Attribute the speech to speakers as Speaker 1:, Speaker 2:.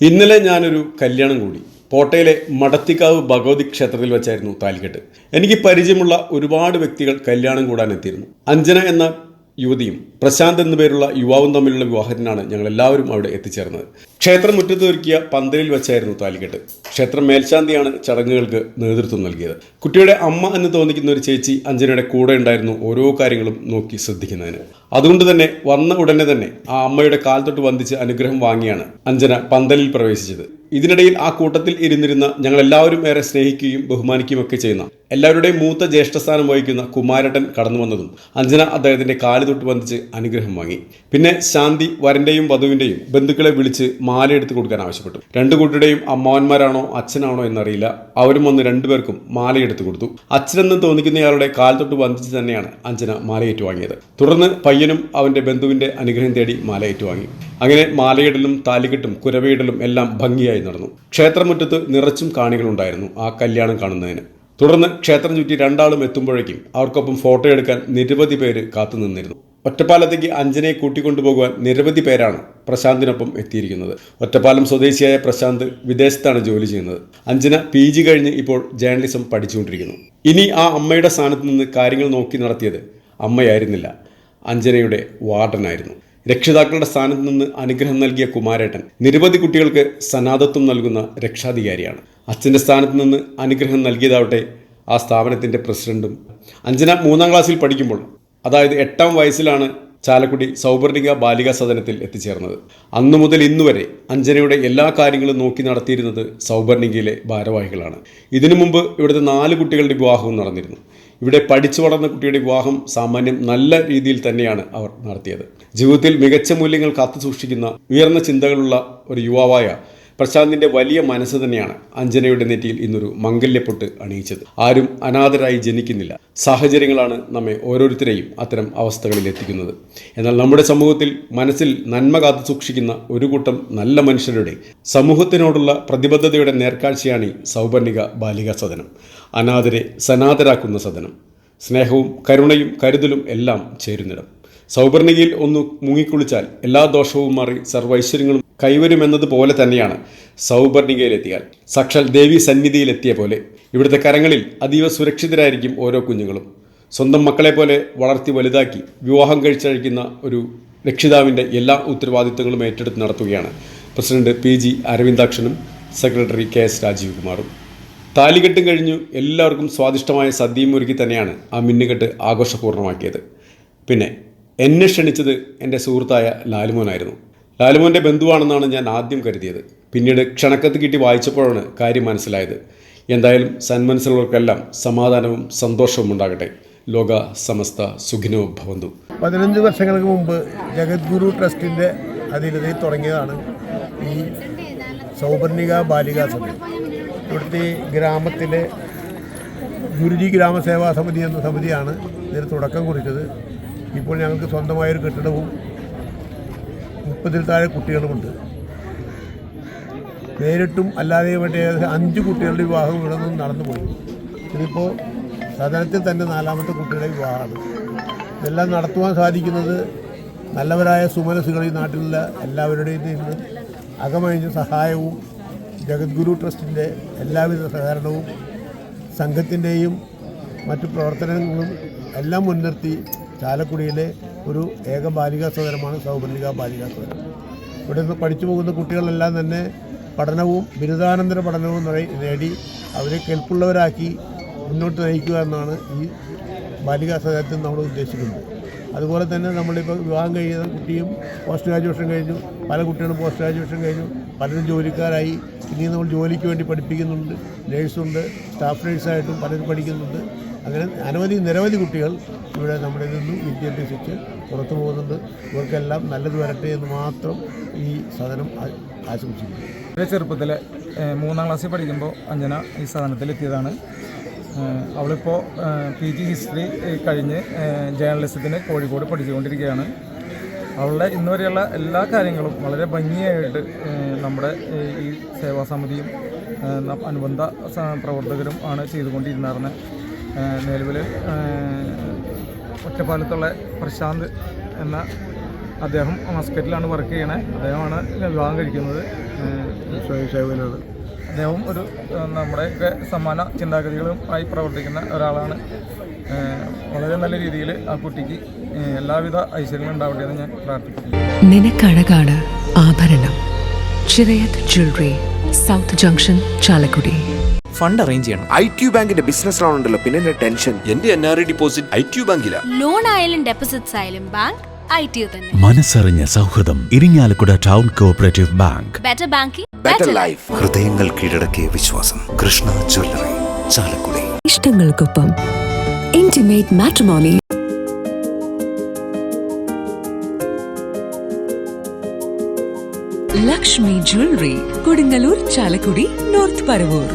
Speaker 1: ഇന്നലെ ഞാനൊരു കല്യാണം കൂടി. പോട്ടയിലെ മടത്തിക്കാവ് ഭഗവതി ക്ഷേത്രത്തിൽ വെച്ചായിരുന്നു താലിക്കെട്ട് എനിക്ക് പരിചയമുള്ള ഒരുപാട് വ്യക്തികൾ കല്യാണം കൂടാൻ എത്തിയിരുന്നു. അഞ്ജന എന്ന യുവതിയും പ്രശാന്ത് എന്നു പേരുള്ള യുവാവും തമ്മിലുള്ള വിവാഹത്തിനാണ് ഞങ്ങൾ എല്ലാവരും അവിടെ എത്തിച്ചേർന്നത്. ക്ഷേത്രം മുറ്റത്ത് ഒരുക്കിയ പന്തലിൽ വെച്ചായിരുന്നു താലിക്കെട്ട് ക്ഷേത്രം മേൽശാന്തിയാണ് ചടങ്ങുകൾക്ക് നേതൃത്വം നൽകിയത്. കുട്ടിയുടെ അമ്മ എന്ന് തോന്നിക്കുന്ന ഒരു ചേച്ചി അഞ്ജനയുടെ കൂടെ ഉണ്ടായിരുന്നു ഓരോ കാര്യങ്ങളും നോക്കി ശ്രദ്ധിക്കുന്നതിന്. അതുകൊണ്ട് തന്നെ വന്ന ഉടനെ തന്നെ ആ അമ്മയുടെ കാൽ തൊട്ട് വന്ദിച്ച് അനുഗ്രഹം വാങ്ങിയാണ് അഞ്ജന പന്തലിൽ പ്രവേശിച്ചത്. ഇതിനിടയിൽ ആ കൂട്ടത്തിൽ ഇരുന്നിരുന്ന ഞങ്ങൾ എല്ലാവരും ഏറെ സ്നേഹിക്കുകയും ബഹുമാനിക്കുകയും ഒക്കെ ചെയ്യുന്ന എല്ലാവരുടെയും മൂത്ത ജ്യേഷ്ഠസ്ഥാനം വഹിക്കുന്ന കുമാരട്ടൻ കടന്നു വന്നതും അഞ്ജന അദ്ദേഹത്തിന്റെ കാൽ തൊട്ട് വന്ദിച്ച് അനുഗ്രഹം വാങ്ങി. പിന്നെ ശാന്തി വരന്റെയും വധുവിന്റെയും ബന്ധുക്കളെ വിളിച്ച് മാല എടുത്ത് കൊടുക്കാൻ ആവശ്യപ്പെട്ടു. രണ്ടു കൂട്ടരുടെയും അമ്മാവന്മാരാണോ അച്ഛനാണോ എന്നറിയില്ല. അവരും വന്ന് രണ്ടുപേർക്കും മാലയെടുത്ത് കൊടുത്തു. അച്ഛനെന്ന് തോന്നിക്കുന്നയാളുടെ കാൽ തൊട്ട് വന്ദിച്ച് തന്നെയാണ് അഞ്ജന മാലയേറ്റു വാങ്ങിയത്. തുടർന്ന് പയ്യനും അവന്റെ ബന്ധുവിന്റെ അനുഗ്രഹം തേടി മാല ഏറ്റുവാങ്ങി. അങ്ങനെ മാലയിടലും താലികെട്ടും കുരവയിടലും എല്ലാം ഭംഗിയായി നടന്നു. ക്ഷേത്രമുറ്റത്ത് നിറച്ചും കാണികളുണ്ടായിരുന്നു ആ കല്യാണം കാണുന്നതിന്. തുടർന്ന് ക്ഷേത്രം ചുറ്റി രണ്ടാളും എത്തുമ്പോഴേക്കും അവർക്കൊപ്പം ഫോട്ടോ എടുക്കാൻ നിരവധി പേര് കാത്തുനിന്നിരുന്നു ഒറ്റപ്പാലത്തേക്ക് അഞ്ജനയെ കൂട്ടിക്കൊണ്ടുപോകുവാൻ നിരവധി പേരാണ് പ്രശാന്തിനൊപ്പം എത്തിയിരിക്കുന്നത്. ഒറ്റപ്പാലം സ്വദേശിയായ പ്രശാന്ത് വിദേശത്താണ് ജോലി ചെയ്യുന്നത്. അഞ്ജന പി ജി കഴിഞ്ഞ് ഇപ്പോൾ ജേർണലിസം പഠിച്ചുകൊണ്ടിരിക്കുന്നു. ഇനി ആ അമ്മയുടെ സ്ഥാനത്ത് നിന്ന് കാര്യങ്ങൾ നോക്കി നടത്തിയത് അമ്മയായിരുന്നില്ല. അഞ്ജനയുടെ വാർഡനായിരുന്നു. രക്ഷിതാക്കളുടെ സ്ഥാനത്ത് നിന്ന് അനുഗ്രഹം നൽകിയ കുമാരേട്ടൻ നിരവധി കുട്ടികൾക്ക് സനാതത്വം നൽകുന്ന രക്ഷാധികാരിയാണ്. അച്ഛന്റെ സ്ഥാനത്ത് നിന്ന് അനുഗ്രഹം നൽകിയതാവട്ടെ ആ സ്ഥാപനത്തിന്റെ പ്രസിഡന്റും. അഞ്ജന മൂന്നാം ക്ലാസ്സിൽ പഠിക്കുമ്പോൾ അതായത് എട്ടാം വയസ്സിലാണ് ചാലക്കുടി സൗപർണിക ബാലികാ സദനത്തിൽ എത്തിച്ചേർന്നത്. അന്നു മുതൽ ഇന്നുവരെ അഞ്ജനയുടെ എല്ലാ കാര്യങ്ങളും നോക്കി നടത്തിയിരുന്നത് സൗപർണികയിലെ ഭാരവാഹികളാണ്. ഇതിനു മുമ്പ് ഇവിടുത്തെ നാല് കുട്ടികളുടെ വിവാഹവും നടന്നിരുന്നു. ഇവിടെ പഠിച്ചു വളർന്ന കുട്ടിയുടെ വിവാഹം സാമാന്യം നല്ല രീതിയിൽ തന്നെയാണ് അവർ നടത്തിയത്. ജീവിതത്തിൽ മികച്ച മൂല്യങ്ങൾ കാത്തു സൂക്ഷിക്കുന്ന ഉയർന്ന ചിന്തകളുള്ള ഒരു യുവാവായ പ്രശാന്തിന്റെ വലിയ മനസ്സ് തന്നെയാണ് അഞ്ജനയുടെ നെറ്റിയിൽ ഇന്നൊരു മംഗല്യപ്പൊട്ട് അണിയിച്ചത്. ആരും അനാഥരായി ജനിക്കുന്നില്ല. സാഹചര്യങ്ങളാണ് നമ്മെ ഓരോരുത്തരെയും അത്തരം അവസ്ഥകളിൽ എത്തിക്കുന്നത്. എന്നാൽ നമ്മുടെ സമൂഹത്തിൽ മനസ്സിൽ നന്മ കാത്തു സൂക്ഷിക്കുന്ന ഒരു കൂട്ടം നല്ല മനുഷ്യരുടെ സമൂഹത്തിനോടുള്ള പ്രതിബദ്ധതയുടെ നേർക്കാഴ്ചയാണ് ഈ സൗപർണിക ബാലികാ സദനം. അനാഥരെ സനാഥരാക്കുന്ന സദനം. സ്നേഹവും കരുണയും കരുതലും എല്ലാം ചേരുന്നിടം. സൗപർണികയിൽ ഒന്ന് മുങ്ങിക്കുളിച്ചാൽ എല്ലാ ദോഷവും മാറി സർവൈശ്വര്യങ്ങളും കൈവരുമെന്നതുപോലെ തന്നെയാണ് സൗപർണികയിലെത്തിയാൽ. സക്ഷൽ ദേവി സന്നിധിയിലെത്തിയ പോലെ ഇവിടുത്തെ കരങ്ങളിൽ അതീവ സുരക്ഷിതരായിരിക്കും ഓരോ കുഞ്ഞുങ്ങളും. സ്വന്തം മക്കളെ പോലെ വളർത്തി വലുതാക്കി വിവാഹം കഴിച്ചഴിക്കുന്ന ഒരു രക്ഷിതാവിന്റെ എല്ലാ ഉത്തരവാദിത്തങ്ങളും ഏറ്റെടുത്ത് നടത്തുകയാണ് പ്രസിഡന്റ് പി ജി അരവിന്ദാക്ഷനും സെക്രട്ടറി കെ എസ് രാജീവ് കുമാറും താലികെട്ടും കഴിഞ്ഞു എല്ലാവർക്കും സ്വാദിഷ്ടമായ സദ്യയും ഒരുക്കി തന്നെയാണ് ആ മിന്നുകെട്ട് ആഘോഷപൂർണമാക്കിയത് പിന്നെ എന്നെ ക്ഷണിച്ചത് എന്റെ സുഹൃത്തായ ലാലുമോനായിരുന്നു. ലാലുമോന്റെ ബന്ധുവാണെന്നാണ് ഞാൻ ആദ്യം കരുതിയത്. പിന്നീട് ക്ഷണക്കത്ത് കിട്ടി വായിച്ചപ്പോഴാണ് കാര്യം മനസ്സിലായത്. എന്തായാലും സന്മനസ്സുള്ളവർക്കെല്ലാം സമാധാനവും സന്തോഷവും ഉണ്ടാകട്ടെ. ലോക സമസ്ത സുഖിനോ ഭവന്തു.
Speaker 2: പതിനഞ്ച് വർഷങ്ങൾക്ക് മുമ്പ് ജഗദ്ഗുരു ട്രസ്റ്റിന്റെ അധീനതയിൽ തുടങ്ങിയതാണ് ഈ സൗപർണിക ബാലികാ സമിതി ഇവിടുത്തെ ഗ്രാമത്തിലെ ഗുരുജി ഗ്രാമസേവാ സമിതി എന്ന സമിതിയാണ് ഇതിന് തുടക്കം കുറിച്ചത്. ഇപ്പോൾ ഞങ്ങൾക്ക് സ്വന്തമായൊരു കെട്ടിടവും മുപ്പതിൽ താഴെ കുട്ടികളുമുണ്ട്. നേരിട്ടും അല്ലാതെയുമായിട്ട് ഏകദേശം അഞ്ച് കുട്ടികളുടെ വിവാഹം ഇവിടെ നിന്ന് നടന്നുപോയി ഇതിപ്പോൾ സദനത്തിൽ തന്നെ നാലാമത്തെ കുട്ടിയുടെ വിവാഹമാണ്. ഇതെല്ലാം നടത്തുവാൻ സാധിക്കുന്നത് നല്ലവരായ സുമനസ്സുകൾ ഈ നാട്ടിലുള്ള എല്ലാവരുടെയും നിന്ന് അകമഴിഞ്ഞ സഹായവും ജഗദ്ഗുരു ട്രസ്റ്റിന്റെ എല്ലാവിധ സഹകരണവും സംഘത്തിന്റെയും മറ്റു പ്രവർത്തനങ്ങളും എല്ലാം മുൻനിർത്തി ചാലക്കുടിയിലെ ഒരു ഏക ബാലികാ സദനമാണ് സൗപർണിക ബാലികാ സദനം. ഇവിടെ നിന്ന് പഠിച്ചു പോകുന്ന കുട്ടികളെല്ലാം തന്നെ പഠനവും ബിരുദാനന്തര പഠനവും നേടി അവരെ കേൾപ്പുള്ളവരാക്കി മുന്നോട്ട് നയിക്കുക എന്നാണ് ഈ ബാലികാ സദനത്തിൽ നമ്മൾ ഉദ്ദേശിക്കുന്നത്. അതുപോലെ തന്നെ നമ്മളിപ്പോൾ വിവാഹം കഴിയുന്ന കുട്ടിയും പോസ്റ്റ് ഗ്രാജുവേഷൻ കഴിഞ്ഞു. പല കുട്ടികളും പോസ്റ്റ് ഗ്രാജുവേഷൻ കഴിഞ്ഞു. പലരും ജോലിക്കാരായി. ഇനിയും നമ്മൾ ജോലിക്ക് വേണ്ടി പഠിപ്പിക്കുന്നുണ്ട്. നേഴ്സുണ്ട് സ്റ്റാഫ് നേഴ്സായിട്ടും പലരും പഠിക്കുന്നുണ്ട്. അങ്ങനെ അനവധി നിരവധി കുട്ടികൾ ഇവിടെ നമ്മുടെ നിന്നും വിദ്യ അഭ്യസിച്ച് പുറത്തു പോകുന്നുണ്ട്. ഇവർക്കെല്ലാം നല്ലത് വരട്ടെ എന്ന് മാത്രം ഈ സദനം ആശംസിക്കുന്നു.
Speaker 3: എന്റെ ചെറുപ്പത്തിൽ മൂന്നാം ക്ലാസ്സിൽ പഠിക്കുമ്പോൾ അഞ്ജന ഈ സദനത്തിലെത്തിയതാണ് അവളിപ്പോൾ പി ജി ഹിസ്റ്ററി കഴിഞ്ഞ് ജേർണലിസത്തിന് കോഴിക്കോട് പഠിച്ചുകൊണ്ടിരിക്കുകയാണ്. അവളുടെ ഇന്ന് വരെയുള്ള എല്ലാ കാര്യങ്ങളും വളരെ ഭംഗിയായിട്ട് നമ്മുടെ ഈ സേവാ സമിതിയും ഏഹ് ന- അനുബന്ധ പ്രവർത്തകരും ആണ് ചെയ്തുകൊണ്ടിരുന്നായിരുന്നത് നിലവിൽ ഒറ്റപ്പാലത്തുള്ള പ്രശാന്ത് എന്ന അദ്ദേഹം മസ്കറ്റിലാണ് വർക്ക് ചെയ്യണത് അദ്ദേഹമാണ് വിവാഹം കഴിക്കുന്നത്. അദ്ദേഹം ഒരു നമ്മുടെയൊക്കെ സമാന ചിന്താഗതികളും ആയി പ്രവർത്തിക്കുന്ന ഒരാളാണ്. വളരെ നല്ല രീതിയിൽ ആ കുട്ടിക്ക് എല്ലാവിധ ഐശ്വര്യങ്ങളും ഉണ്ടാവട്ടെ എന്ന് ഞാൻ പ്രാർത്ഥിക്കുന്നു.
Speaker 4: നിനക്കഴകാണ് ആഭരണം. Chirayath jewellery south junction Chalakudy.
Speaker 5: Fund arrange ചെയ്യണം.
Speaker 6: ഐ ടി ബാങ്കിന്റെ ബിസിനസ് ലോൺ ഉണ്ടല്ലോ പിന്നെ എന്റെ ടെൻഷൻ?
Speaker 7: എന്റെ N R I deposit I T ബാങ്കിലാ.
Speaker 8: Loan ആയാലും ഡെപ്പോസിറ്റ്സ് ആയാലും ബാങ്ക് ഐ ടി തന്നെ.
Speaker 9: മനസ്സറിഞ്ഞ സൗഹൃദം Irinjalakuda town cooperative bank.
Speaker 8: Better banking
Speaker 6: better life
Speaker 7: ഹൃദയങ്ങൾ കീഴടക്കിയ വിശ്വാസം Krishna jewellery Chalakudy.
Speaker 4: ഇഷ്ടങ്ങൾക്കൊപ്പം intimate matrimony Lakshmi jewellery Kodungallur Chalakudy north Paravur.